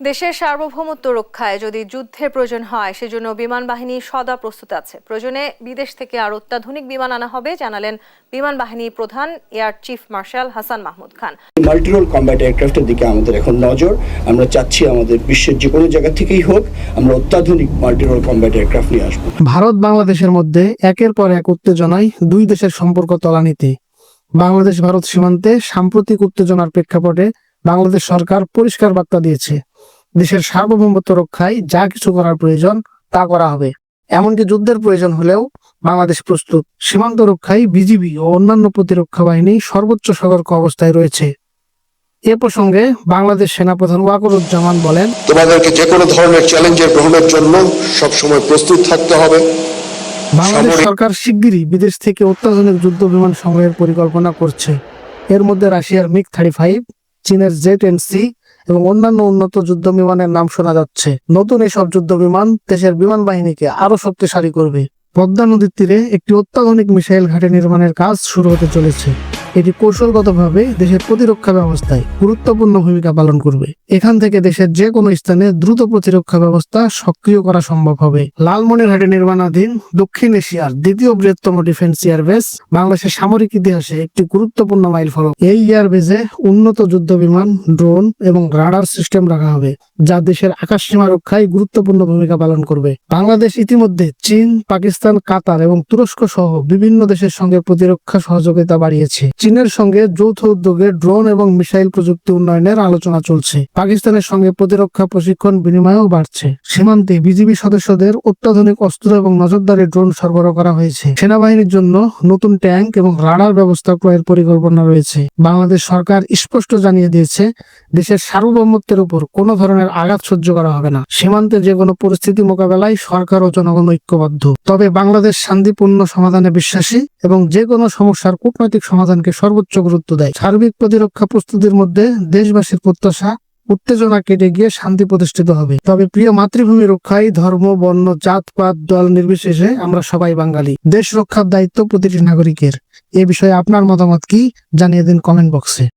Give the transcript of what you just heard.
দেশের সার্বভৌমত্ব রক্ষায় যদি যুদ্ধের প্রয়োজন হয় সেজন্য বিমান বাহিনী সদা প্রস্তুত আছে। প্রয়োজনে বিদেশ থেকে আর অত্যাধুনিক বিমান আনা হবে জানালেন বিমান বাহিনী প্রধান air chief marshal Hasan Mahmud Khan. Multirole combat এয়ারক্রাফটের দিকে আমাদের এখন নজর। আমরা চাচ্ছি আমাদের বিশ্বের যে কোনো জায়গা থেকেই হোক আমরা অত্যাধুনিক মাল্টিরোল কম্ব্যাট এয়ারক্রাফট নিয়ে আসব। ভারত বাংলাদেশের মধ্যে একের পর এক উত্তেজনায় দুই দেশের সম্পর্ক তলানিতে। বাংলাদেশ ভারত সীমান্তে সাম্প্রতিক উত্তেজনার প্রেক্ষাপটে বাংলাদেশ সরকার পরিষ্কার বার্তা দিয়েছে। দেশের সার্বভৌমত্ব রক্ষায় যা কিছু করার প্রয়োজন তা করা হবে। এমনকি যুদ্ধের প্রয়োজন হলেও বাংলাদেশ প্রস্তুত। সীমান্ত রক্ষায় বিজিবি ও অন্যান্য প্রতিরক্ষা বাহিনী সর্বোচ্চ সতর্ক অবস্থায় রয়েছে। এ প্রসঙ্গে বাংলাদেশ সেনাপ্রধান ওয়াকরুজ্জামান বলেন তোমাদেরকে যে কোনো ধরনের চ্যালেঞ্জের গ্রহণের জন্য সবসময় প্রস্তুত থাকতে হবে। বাংলাদেশ সরকার শিগগিরই বিদেশ থেকে অত্যাধুনিক যুদ্ধ বিমান সংগ্রহের পরিকল্পনা করছে। এর মধ্যে রাশিয়ার মিগ থার্টি ফাইভ চীনের জেট এন সি এবং অন্যান্য উন্নত যুদ্ধ বিমানের নাম শোনা যাচ্ছে। নতুন এসব যুদ্ধ বিমান দেশের বিমান বাহিনীকে আরও শক্তিশালী করবে। পদ্মা নদীর তীরে একটি অত্যাধুনিক মিসাইল ঘাটে নির্মাণের কাজ শুরু হতে চলেছে। এটি কৌশলগতভাবে দেশের প্রতিরক্ষা ব্যবস্থায় গুরুত্বপূর্ণ ভূমিকা পালন করবে। এখান থেকে দেশের যে কোনো স্থানে দ্রুত প্রতিরক্ষা ব্যবস্থা সক্রিয় করা সম্ভব হবে। লালমনিরহাটে নির্মাণাধীন দক্ষিণ এশিয়ার দ্বিতীয় বৃহত্তম ডিফেন্স এয়ারবেস বাংলাদেশের সামরিক ইতিহাসে একটি গুরুত্বপূর্ণ মাইল ফলক এই এয়ারবেসে উন্নত যুদ্ধ বিমান ড্রোন এবং রাডার সিস্টেম রাখা হবে, যা দেশের আকাশ সীমা রক্ষায় গুরুত্বপূর্ণ ভূমিকা পালন করবে। বাংলাদেশ ইতিমধ্যে চীন, পাকিস্তান, কাতার এবং তুরস্ক সহ বিভিন্ন দেশের সঙ্গে প্রতিরক্ষা সহযোগিতা বাড়িয়েছে। চীনের সঙ্গে যৌথ উদ্যোগে ড্রোন এবং মিসাইল প্রযুক্তি উন্নয়নের আলোচনা চলছে। পাকিস্তানের সঙ্গে প্রতিরক্ষা প্রশিক্ষণ বিনিময়ও বাড়ছে। সীমান্তে বিজিবি সদস্যদের অত্যাধুনিক অস্ত্র এবং নজরদারি ড্রোন সরবরাহ করা হয়েছে। সেনাবাহিনীর জন্য নতুন ট্যাঙ্ক এবং রাডার ব্যবস্থা ক্রয়ের পরিকল্পনা রয়েছে। বাংলাদেশ সরকার স্পষ্ট জানিয়ে দিয়েছে, দেশের সার্বভৌমত্বের উপর কোনো ধরনের আঘাত সহ্য করা হবে না। সীমান্তে যে কোনো পরিস্থিতি মোকাবেলায় সরকার ও জনগণ ঐক্যবদ্ধ। তবে বাংলাদেশ শান্তিপূর্ণ সমাধানে বিশ্বাসী এবং যে কোনো সমস্যার কূটনৈতিক সমাধানকে সর্বোচ্চ গুরুত্ব দেয়। সার্বিক প্রতিরক্ষা প্রস্তুতির মধ্যে দেশবাসীর প্রত্যাশা, উত্তেজনা কেটে গিয়ে শান্তি প্রতিষ্ঠিত হবে। তবে প্রিয় মাতৃভূমি রক্ষায় ধর্ম, বর্ণ, জাত, পাত, দল নির্বিশেষে আমরা সবাই বাঙালি। দেশ রক্ষার দায়িত্ব প্রতিটি নাগরিকের। এ বিষয়ে আপনার মতামত কি? জানিয়ে দিন কমেন্ট বক্সে।